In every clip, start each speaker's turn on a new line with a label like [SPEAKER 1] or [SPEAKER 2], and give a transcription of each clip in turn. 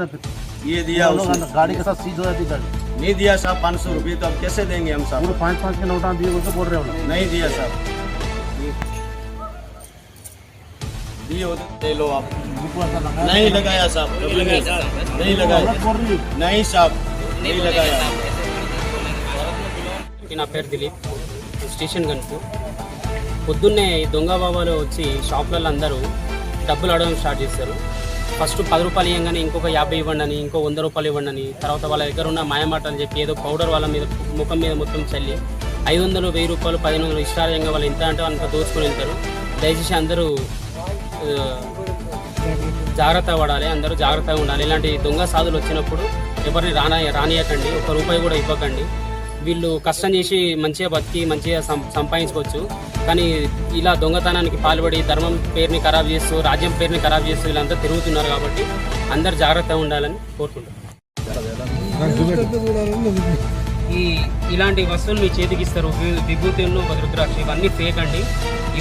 [SPEAKER 1] से फिर
[SPEAKER 2] ये दिया
[SPEAKER 1] वो लोग
[SPEAKER 2] उसने
[SPEAKER 1] अंदर गाड़ी के साथ सीज हो जाती गाड़ी
[SPEAKER 2] नहीं दिया साहब पाँच सौ रुपये तो अब कैसे देंगे हम
[SPEAKER 1] पूरे
[SPEAKER 2] साहब
[SPEAKER 1] पाँच पाँच के नोटा दिए बोल के बोल रहे हो ना
[SPEAKER 2] नहीं दिया साहब दिए होते ले लो आप
[SPEAKER 1] बुक ऐसा लगाया
[SPEAKER 2] नहीं लगाया साहब कभी नहीं नहीं लगाया
[SPEAKER 1] गलत बोल रही है।
[SPEAKER 2] नहीं साहब नहीं लगाया
[SPEAKER 3] నా పేరు దిలీప్ స్టేషన్ కనుక పొద్దున్నే ఈ దొంగ బాబాలు వచ్చి షాపులలో అందరూ డబ్బులు అడగడం స్టార్ట్ చేస్తారు ఫస్ట్ పది రూపాయలు ఇవ్వగానే ఇంకొక యాభై ఇవ్వండి అని ఇంకో వంద రూపాయలు ఇవ్వండి అని తర్వాత వాళ్ళ దగ్గర ఉన్న మాయమాటలు చెప్పి ఏదో పౌడర్ వాళ్ళ మీద ముఖం మీద మొత్తం చల్లి ఐదు వందలు వెయ్యి రూపాయలు పదిహేను వందలు ఇష్టారంగా వాళ్ళు ఎంత అంటే అంత దోచుకొని వెళ్తారు దయచేసి అందరూ జాగ్రత్త పడాలి అందరూ జాగ్రత్తగా ఉండాలి. ఇలాంటి దొంగ సాధులు వచ్చినప్పుడు ఎవరిని రానా రానియకండి. ఒక రూపాయి కూడా ఇవ్వకండి. వీళ్ళు కష్టం చేసి మంచిగా బతికి మంచిగా సం- సంపాదించుకోవచ్చు. కానీ ఇలా దొంగతనానికి పాల్పడి ధర్మం పేరుని ఖరాబ్ చేస్తూ రాజ్యం పేరుని ఖరాబ్ చేస్తూ వీళ్ళంతా తిరుగుతున్నారు కాబట్టి అందరు జాగ్రత్తగా ఉండాలని కోరుకుంటున్నాను ఈ ఇలాంటి వస్తువులు మీ చేతికి ఇస్తారు. విభూతులను విభూతి ఉన్న ఒక ఇవన్నీ ఫేక్ అండి.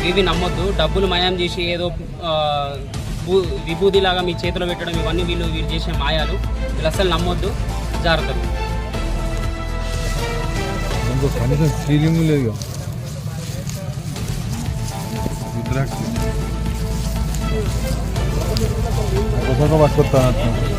[SPEAKER 3] ఇవి నమ్మొద్దు. డబ్బులు మయం చేసి ఏదో భూ- విభూతిలాగా మీ చేతిలో పెట్టడం ఇవన్నీ వీళ్ళు వీళ్ళు చేసే మాయాలు. వీళ్ళు అసలు నమ్మొద్దు. జాగ్రత్తలు
[SPEAKER 4] 이거 간에서 지리 물려요. 유드락. 이거 사과 맛있었다.